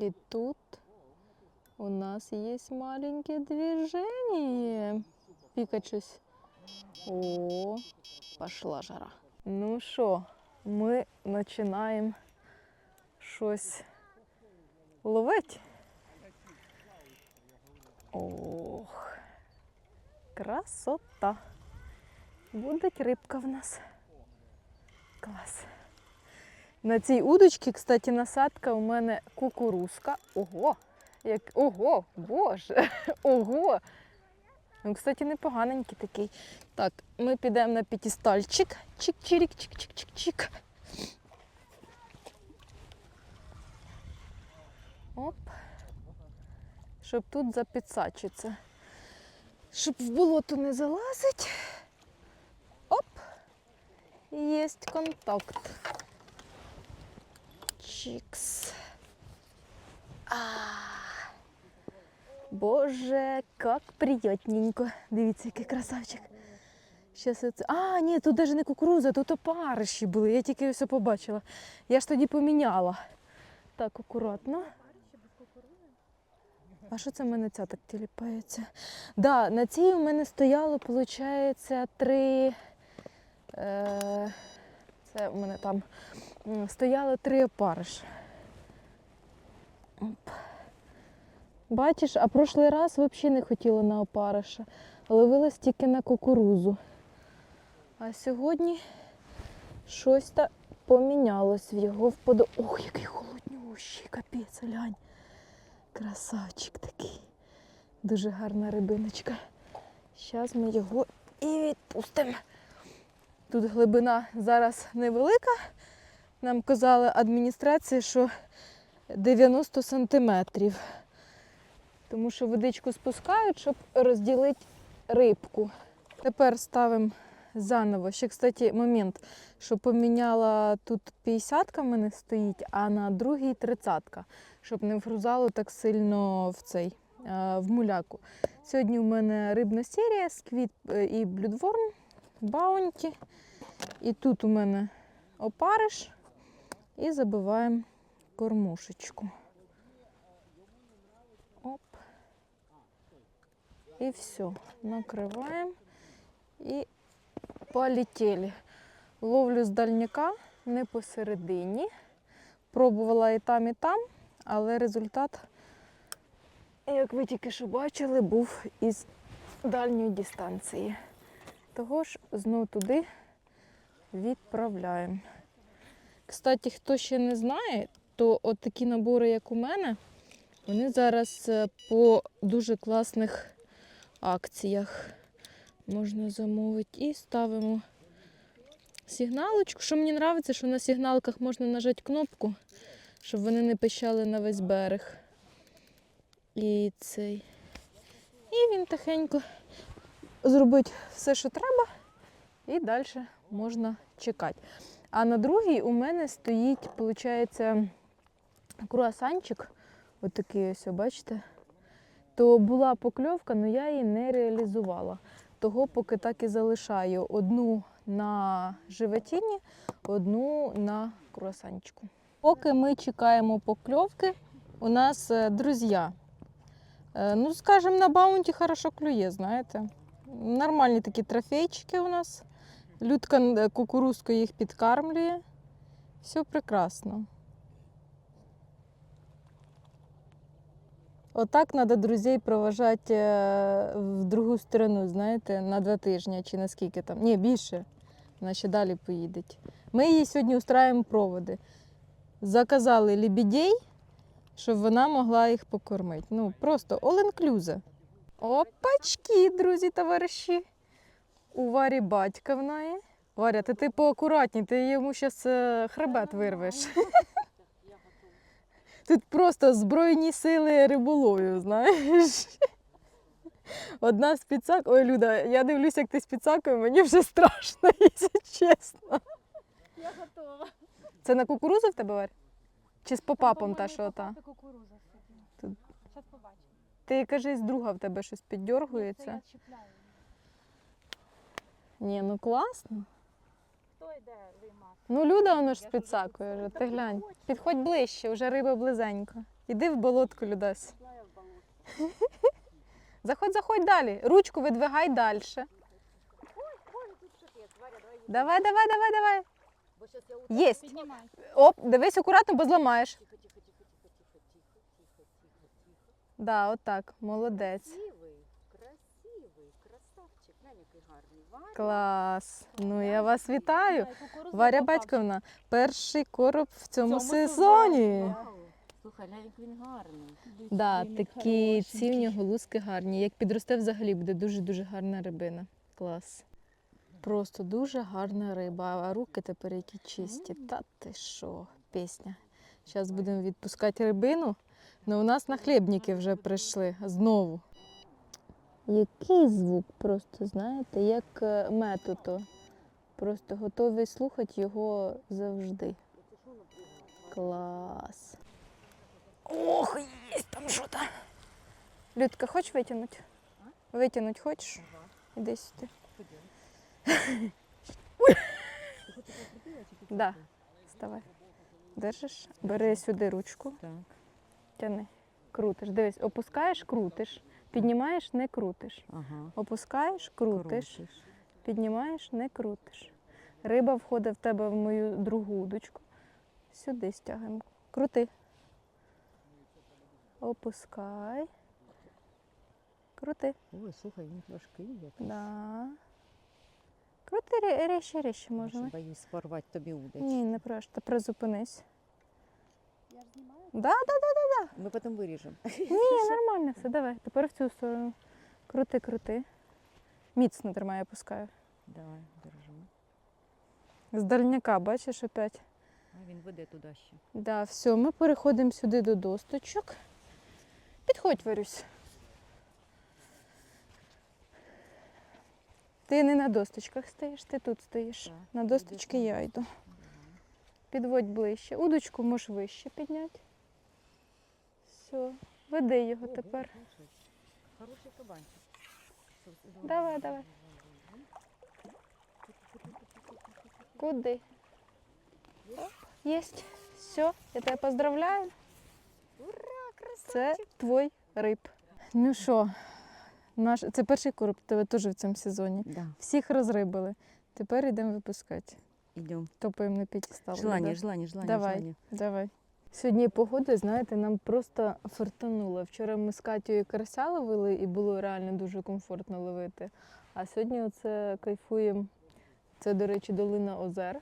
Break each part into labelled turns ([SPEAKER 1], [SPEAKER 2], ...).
[SPEAKER 1] И тут у нас есть маленькие движения. Пикачусь. О, пошла жара. Ну що, ми починаємо щось ловити. Ох, красота. Буде рибка в нас. Клас. На цій удочці, кстати, насадка у мене кукурузка. Ого! Як... Ого, боже! Ого! Він, кстати, непоганенький такий. Так, ми підемо на п'ятістальчик. Чик-чирік, чик-чик-чик-чик. Оп. Щоб тут запідсачиться. Щоб в болото не залазить. Оп. Єсть контакт. Чикс. А. Боже, як приятненько. Дивіться, який красавчик. Щас. А, ні, тут навіть не кукуруза, тут опариші були. Я тільки все побачила. Я ж тоді поміняла. Так, акуратно. А що це в мене ця так тіліпається? Да, на цій у мене стояло, виходить, три. Е, це у мене там стояло три опариш. Оп. Бачиш, а прошлий раз взагалі не хотіла на опариша. Ловилась тільки на кукурузу. А сьогодні щось та помінялось в його вподо. Ох, який холоднющий, капець, глянь. Красавчик такий. Дуже гарна рибиночка. Зараз ми його і відпустимо. Тут глибина зараз невелика. Нам казали адміністрація, що 90 сантиметрів. Тому що водичку спускають, щоб розділити рибку. Тепер ставимо заново. Ще, кстати, момент, що поміняла тут 50 в мене стоїть, а на другій 30 щоб не вгрузало так сильно в цей е, в муляку. Сьогодні у мене рибна серія сквіт е, і блюдворм, баунті. І тут у мене опариш і забиваємо кормушечку. Оп. І все. Накриваємо і полетіли. Ловлю з дальняка не посередині. Пробувала і там, і там, але результат, як ви тільки що бачили, був із дальньої дистанції. Того ж знов туди відправляємо. Кстати, хто ще не знає, то от такі набори, як у мене, вони зараз е, по дуже класних акціях можна замовити. І ставимо сигналочку. Що мені подобається, що на сигналках можна нажати кнопку, щоб вони не пищали на весь берег. І цей. І він тихенько зробить все, що треба, і далі можна чекати. А на другій у мене стоїть, виходить, круасанчик. Ось такий ось, бачите? То була покльовка, але я її не реалізувала. Того поки так і залишаю одну на животині, одну на круасанчику. Поки ми чекаємо покльовки, у нас е, друзі. Е, Ну, скажімо, на баунті хорошо клює, знаєте. Нормальні такі трофейчики у нас. Людка е, кукурузкою їх підкармлює. Все прекрасно. Отак треба друзей проважати е, в другу сторону, знаєте, на два тижні чи на скільки там. Ні, більше. Вона ще далі поїде. Ми їй сьогодні устраюємо проводи. Заказали лебідей, щоб вона могла їх покормити. Ну, просто all-inclusive. Опачки, друзі, товариші. У Варі батька в неї. Варя, ти ти поакуратній, ти йому зараз хребет вирвеш. Тут просто збройні сили риболовів, знаєш. Одна з підсак. Ой, Люда, я дивлюся, як ти з підсакою, мені вже страшно, якщо чесно.
[SPEAKER 2] Я готова.
[SPEAKER 1] Це на кукурузу в тебе Варь? Чи з попапом та що та?
[SPEAKER 2] Це кукуруза.
[SPEAKER 1] Тут.
[SPEAKER 2] Зараз побачимо.
[SPEAKER 1] Ти кажись, друга в тебе щось
[SPEAKER 2] Це
[SPEAKER 1] піддергується.
[SPEAKER 2] я чіпляю.
[SPEAKER 1] Ні, ну класно.
[SPEAKER 2] Хто йде виймати?
[SPEAKER 1] Ну, люда воно ж спецакує вже, ти глянь.
[SPEAKER 2] Підходь
[SPEAKER 1] ближче, вже риба близенько. Іди в болотку, Людась. Заходь, заходь далі. Ручку видвигай далі.
[SPEAKER 2] Давай,
[SPEAKER 1] давай, давай, давай.
[SPEAKER 2] Бо я
[SPEAKER 1] Єсть. Оп, дивись акуратно, бо зламаєш. Да, отак, молодець. Клас. Ну я вас вітаю. Варя
[SPEAKER 2] попався.
[SPEAKER 1] Батьківна, перший короб в цьому сезоні.
[SPEAKER 2] Слухай, як він гарний.
[SPEAKER 1] Да, такі ці в нього луски гарні. Як підросте взагалі, буде дуже-дуже гарна рибина. Клас. Просто дуже гарна риба. А руки тепер які чисті. Та ти що, пісня. Зараз будемо відпускати рибину. Ну у нас нахлібники вже прийшли знову. Який звук, просто знаєте, як е, метото. Просто готовий слухати його завжди. Клас. Ох, є там що то Людка, хочеш витягнути? Витягнути хочеш? Іди сюди. Да. Вставай. Держиш, бери сюди ручку,
[SPEAKER 2] Так.
[SPEAKER 1] тяни. Крутиш. Дивись, опускаєш, крутиш. Піднімаєш, не крутиш.
[SPEAKER 2] Ага.
[SPEAKER 1] Опускаєш, крутиш. Піднімаєш, не крутиш. Риба входить в тебе в мою другу удочку. Сюди стягуємо. Крути. Опускай. Крути.
[SPEAKER 2] Ой, слухай, він важкий якийсь.
[SPEAKER 1] Да. Крути рі- ріще, ріще можна.
[SPEAKER 2] Боюсь порвати тобі удочку.
[SPEAKER 1] Ні, не просто призупинись.
[SPEAKER 2] Я ж знімаю.
[SPEAKER 1] Да, да, да, да,
[SPEAKER 2] Ми потім виріжемо.
[SPEAKER 1] Ні, нормально все. Давай. Тепер в цю сторону. Крути, крути. Міцно тримай, опускаю.
[SPEAKER 2] Давай, держимо.
[SPEAKER 1] З дальняка, бачиш, опять.
[SPEAKER 2] А він веде туди ще.
[SPEAKER 1] Да, все, ми переходимо сюди до досточок. Підходь, Варюсь. Ти не на досточках стоїш, ти тут стоїш.
[SPEAKER 2] Так,
[SPEAKER 1] На досточки я йду. Підводь ближче. Удочку можеш вище підняти. Все, веди його тепер.
[SPEAKER 2] Хороший кабанчик.
[SPEAKER 1] Давай, давай. Куди? Єсть. Все, я тебе поздравляю.
[SPEAKER 2] Ура,
[SPEAKER 1] Це твій риб. Ну що, наш... це перший короб тебе теж в цьому сезоні.
[SPEAKER 2] Да,
[SPEAKER 1] Всіх розрибали. Тепер йдемо випускати.
[SPEAKER 2] Йдемо.
[SPEAKER 1] Топаємо на п'ятістал.
[SPEAKER 2] Желання,
[SPEAKER 1] да?
[SPEAKER 2] желання, желання,
[SPEAKER 1] Давай.
[SPEAKER 2] желання.
[SPEAKER 1] Давай. Сьогодні погода, знаєте, нам просто фартануло. Вчора ми з Катєю карася ловили і було реально дуже комфортно ловити. А сьогодні оце кайфуємо. Це, до речі, долина озер.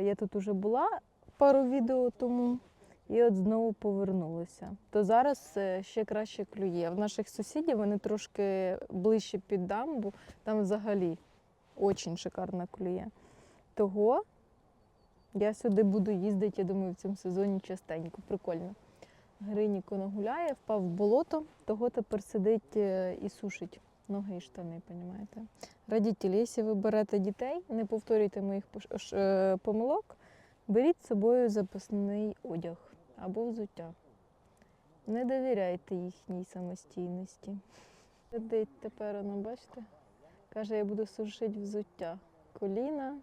[SPEAKER 1] Я тут уже була пару відео тому і от знову повернулася. То зараз е, ще краще клює. В наших сусідів вони трошки ближче під дамбу, там взагалі дуже шикарно клює. Того я сюди буду їздити, я думаю, в цьому сезоні частенько. Прикольно. Гриніко нагуляє, впав в болото, того тепер сидить е, і сушить ноги і штани, розумієте? Радітелі, якщо ви берете дітей, не повторюйте моїх е, помилок, беріть з собою запасний одяг або взуття. Не довіряйте їхній самостійності. Сидить тепер, воно, бачите? Каже, я буду сушити взуття. Коліна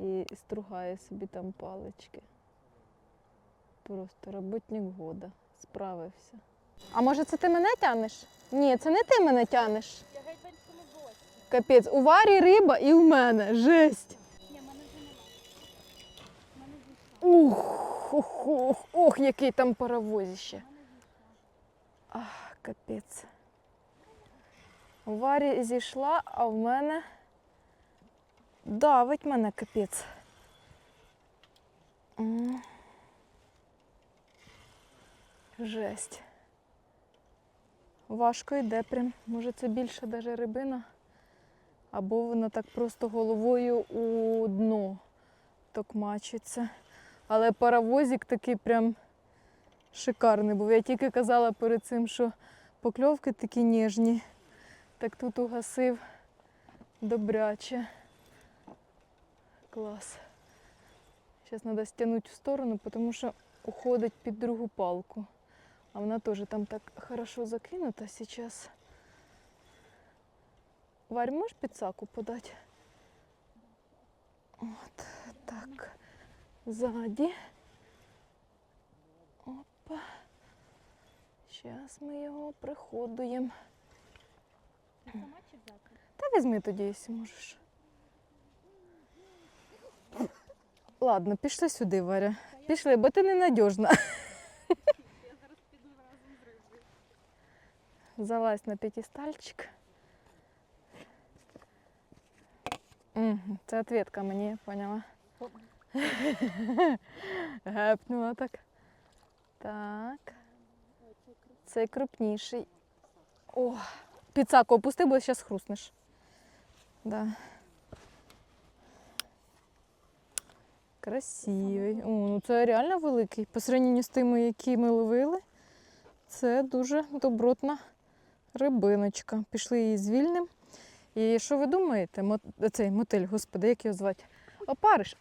[SPEAKER 1] і стругає собі там палички. Просто роботник года. Справився. А може це ти мене тянеш? Ні, це не ти мене тянеш.
[SPEAKER 2] Я геть гості.
[SPEAKER 1] Капець, у варі риба і у мене. Жесть.
[SPEAKER 2] Ні, мене вже нема. Мене.
[SPEAKER 1] Ух, ох, який там паровозище. Ах, капець. У варі зійшла, а в мене давить мене капець. Жесть. Важко йде прям. Може це більше даже рибина. Або вона так просто головою у дно токмачиться. Але паровозик такий прям шикарний був. Я тільки казала перед цим, що покльовки такі ніжні. Так тут угасив добряче. Класс. Сейчас надо стянуть в сторону, потому что уходить под другую палку. А она тоже там так хорошо закинута сейчас. Варь, можешь пиццаку подать? Вот так. Сзади. Опа. Зараз ми його приходуємо. Та візьми тоді, якщо можеш. Ладно, пішли сюди, Варя. Пішли, бо ти ненадіжна. Залазь на п'ятистальчик. Це ответка мені, поняла. Гепнула так. Так. Цей крупніший. О, піцаку опусти, бо зараз хруснеш. Да. Красивий. О, ну це реально великий. По сравненню з тими, які ми ловили, це дуже добротна рибиночка. Пішли її звільним. І що ви думаєте? Мо... Цей мотель, господи, як його звати? Опариш.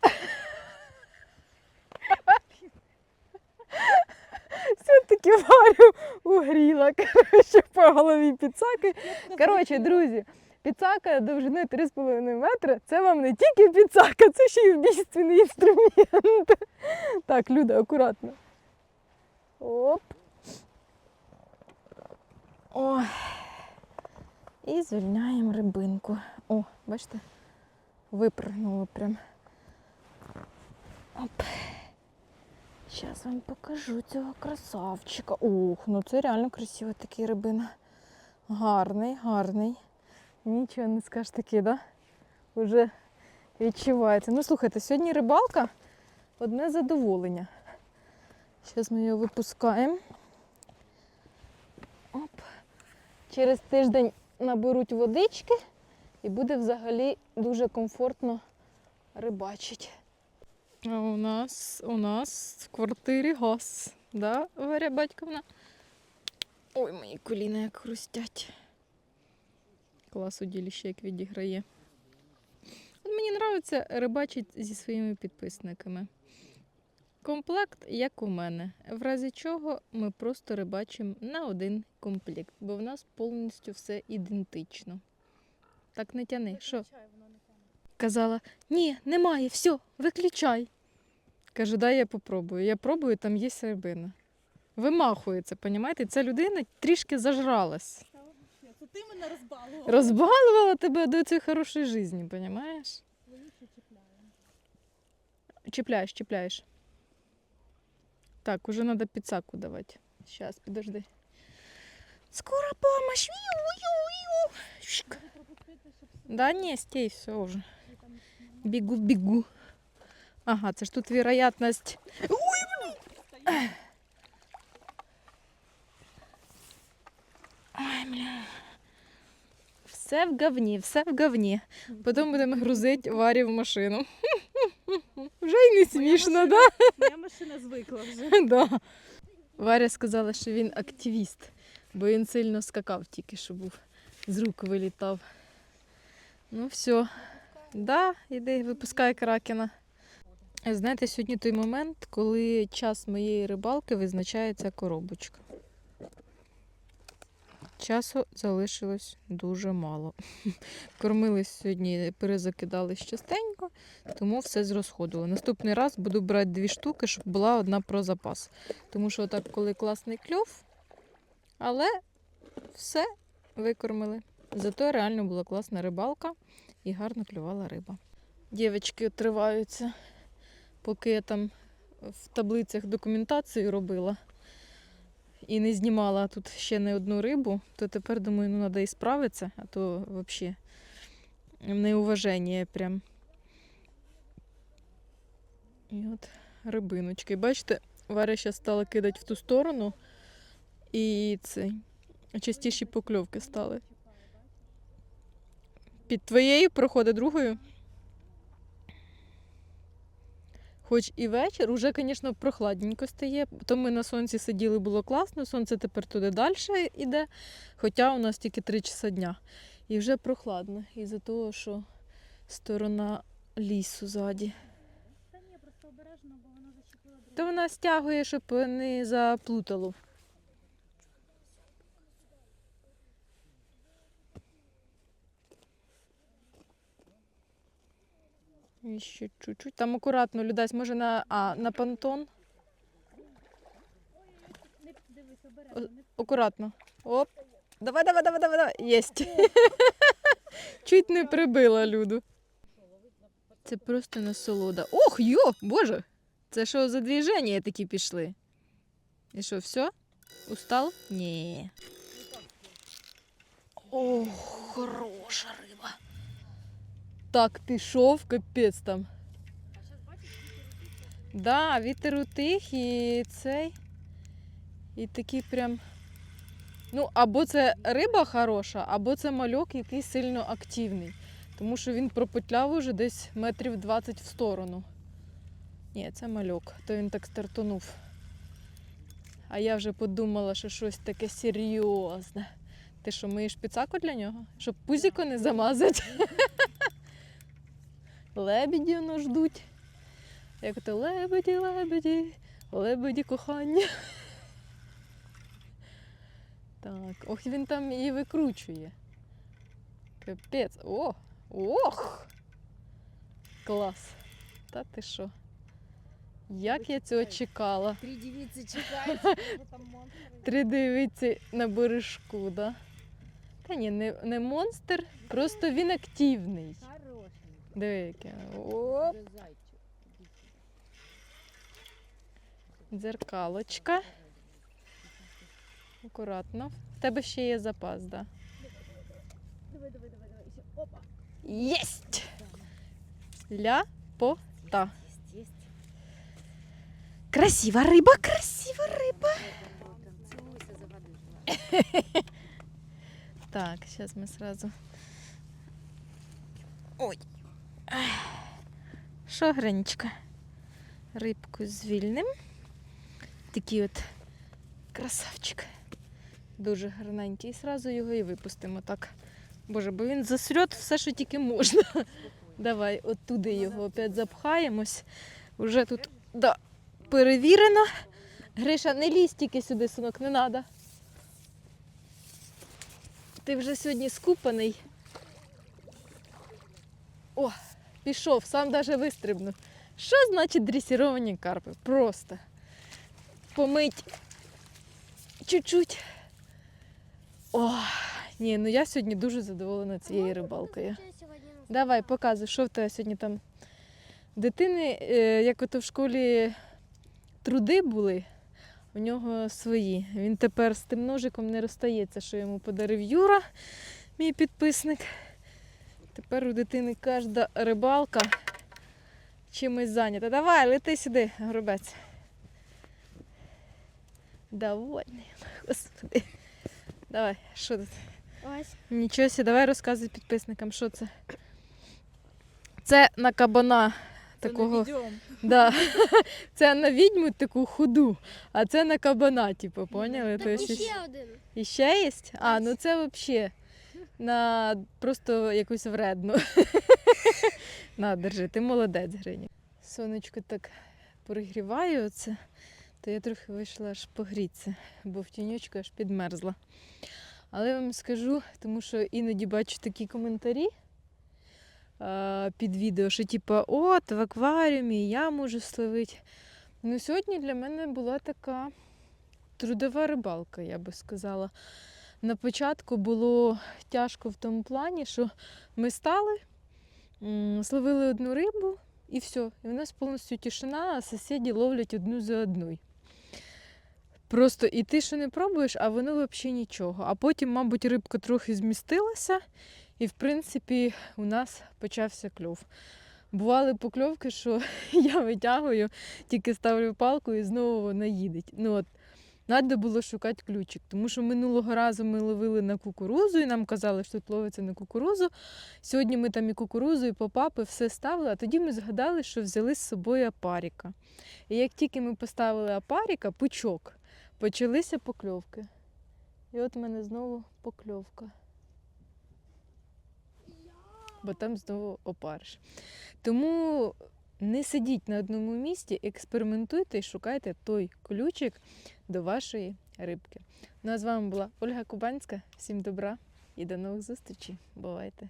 [SPEAKER 1] Все-таки варю угріла. Коротше, по голові підсаки. Коротше, друзі, підсака довжиною 3,5 метри. Це вам не тільки підсака, це ще й вбійственний інструмент. Так, Люда, акуратно. Оп. Ой. І звільняємо рибинку. О, бачите? Випрыгнуло прям. Оп. Зараз вам покажу цього красавчика. Ух, ну це реально красиво такий рибина. Гарний, гарний. Нічого не скажеш такий, да? Уже відчувається. Ну слухайте, сьогодні рибалка одне задоволення. Зараз ми його випускаємо. Оп. Через тиждень наберуть водички і буде взагалі дуже комфортно рибачити. А у нас, у нас в квартирі газ. Да, Варя Батьковна? Ой, мої коліна як хрустять. Клас уділіще як відіграє. От мені подобається рибачити зі своїми підписниками. Комплект, як у мене. В разі чого ми просто рибачимо на один комплект, бо в нас повністю все ідентично. Так не тяни. Що? Казала, ні, немає, все, виключай. Кажу, дай я попробую. Я пробую, там є рибина. Вимахується, понімаєте? Ця людина трішки зажралась.
[SPEAKER 2] Ти мене розбалував.
[SPEAKER 1] Розбалувала тебе до цієї хорошої житті,
[SPEAKER 2] чіпляю.
[SPEAKER 1] Чіпляєш, чіпляєш. Так, уже треба підсаку давати. Зараз, підожди. Скоро помощь! Да ні, стій, все вже.
[SPEAKER 2] там
[SPEAKER 1] Бігу, бігу. Ага, це ж тут вероятність.
[SPEAKER 2] стає.
[SPEAKER 1] Ой, бля. Все в говні, все в говні. Потім будемо грузити Варі в машину. Вже й не смішно, да?
[SPEAKER 2] Моя машина звикла вже.
[SPEAKER 1] да? Варя сказала, що він активіст, бо він сильно скакав тільки, що був. З рук вилітав. Ну все. Да, іди, випускай кракена. Знаєте, сьогодні той момент, коли час моєї рибалки визначається коробочка. Часу залишилось дуже мало. Кормились сьогодні, перезакидались частенько, тому все зрозходило. Наступний раз буду брати дві штуки, щоб була одна про запас. Тому що так, коли класний кльов, але все викормили. Зато реально була класна рибалка і гарно клювала риба. Дівчатки отриваються, поки я там в таблицях документацію робила і не знімала тут ще не одну рибу, то тепер думаю, ну треба і справитися, а то взагалі неуваження прям. І от рибиночки. Бачите, Варя зараз стала кидати в ту сторону, і цей частіші покльовки стали. Під твоєю проходить другою. Хоч і вечір, уже, звісно, прохладненько стає. То ми на сонці сиділи, було класно, сонце тепер туди далі йде, хоча у нас тільки 3 часа дня. І вже прохладно, із-за того, що сторона лісу ззаді.
[SPEAKER 2] Та ні, просто обережно, бо воно зачепило.
[SPEAKER 1] То вона стягує, щоб не заплутало. Ще чуть-чуть. Там акуратно, Людась, може на, а, на О- Акуратно. Оп. Давай, давай, давай, давай, давай. Єсть. Чуть не прибила Люду. Це просто насолода. Ох, йо, боже! Це що за движення такі пішли? І що, все? Устал? Ні. Ох, хороша риба. Так пішов, капець там.
[SPEAKER 2] А зараз бачиш,
[SPEAKER 1] Да, вітер утих і цей. І такий прям. Ну, або це риба хороша, або це мальок, який сильно активний. Тому що він пропетляв уже десь метрів 20 в сторону. Ні, це мальок, то він так стартонув. А я вже подумала, що щось таке серйозне. Ти що, миєш піцаку для нього? Щоб пузіко не замазати? Лебіді воно ждуть. Як то лебеді, лебеді, лебеді кохання. Так, ох, він там її викручує. Капець. О! Ох! Клас. Та ти що? Як я цього чекала?
[SPEAKER 2] Три девицы чекають, там.
[SPEAKER 1] Три дивиці на бережку, да? Та ні, не, не монстр, просто він активний. Диви, яке. Оп, дзеркалочка. Акуратно. В тебе ще є запас, да?
[SPEAKER 2] Давай, давай, давай. Ще. Опа.
[SPEAKER 1] Єсть! Ля-по-та. Красива риба, красива риба. Так, зараз ми сразу. Ой. Ах. Що, Гринічка? Рибку звільним. Такий от красавчик. Дуже гарненький. І сразу його і випустимо так. Боже, бо він засрет все, що тільки можна. Давай, оттуди його опять запхаємось. Уже тут да, перевірено. Гриша, не лізь тільки сюди, синок, не треба. Ти вже сьогодні скупаний. О, пішов, сам даже вистрибнув. Що значить дресіровані карпи? Просто помить чуть-чуть. О, ні, ну я сьогодні дуже задоволена цією рибалкою. Давай, показуй, що в тебе сьогодні там. Дитини, е, як ото в школі труди були, у нього свої. Він тепер з тим ножиком не розстається, що йому подарив Юра, мій підписник. Тепер у дитини кожна рибалка чимось зайнята. Давай, лети сюди, горобець. Довольний, господи. Давай, що тут?
[SPEAKER 2] Ось.
[SPEAKER 1] Нічого сі, давай розказуй підписникам, що це. Це на кабана такого. Да. Це на відьму таку худу, а це на кабана, типу, поняли?
[SPEAKER 3] Так
[SPEAKER 1] Тобто
[SPEAKER 3] і ще один.
[SPEAKER 1] і ще є? А, ну це взагалі на просто якусь вредну. На, держи, ти молодець, Грині. Сонечко так перегріває оце, то я трохи вийшла аж погрітися, бо в тіньочку аж підмерзла. Але я вам скажу, тому що іноді бачу такі коментарі а, під відео, що типу, от в акваріумі я можу словити. Ну, сьогодні для мене була така трудова рибалка, я би сказала. На початку було тяжко в тому плані, що ми стали, м, зловили одну рибу і все. І в нас повністю тишина, а сусіди ловлять одну за одною. Просто і ти що не пробуєш, а воно взагалі нічого. А потім, мабуть, рибка трохи змістилася, і в принципі у нас почався кльов. Бували покльовки, що я витягую, тільки ставлю палку і знову вона їдеть. Ну, от, Треба було шукати ключик, тому що минулого разу ми ловили на кукурузу і нам казали, що тут ловиться на кукурузу. Сьогодні ми там і кукурузу, і попапи, все ставили, а тоді ми згадали, що взяли з собою апаріка. І як тільки ми поставили апаріка, пучок, почалися покльовки. І от в мене знову покльовка. Бо там знову опариш. Тому не сидіть на одному місці, експериментуйте і шукайте той ключик до вашої рибки. Ну а з вами була Ольга Кубанська. Всім добра і до нових зустрічей. Бувайте!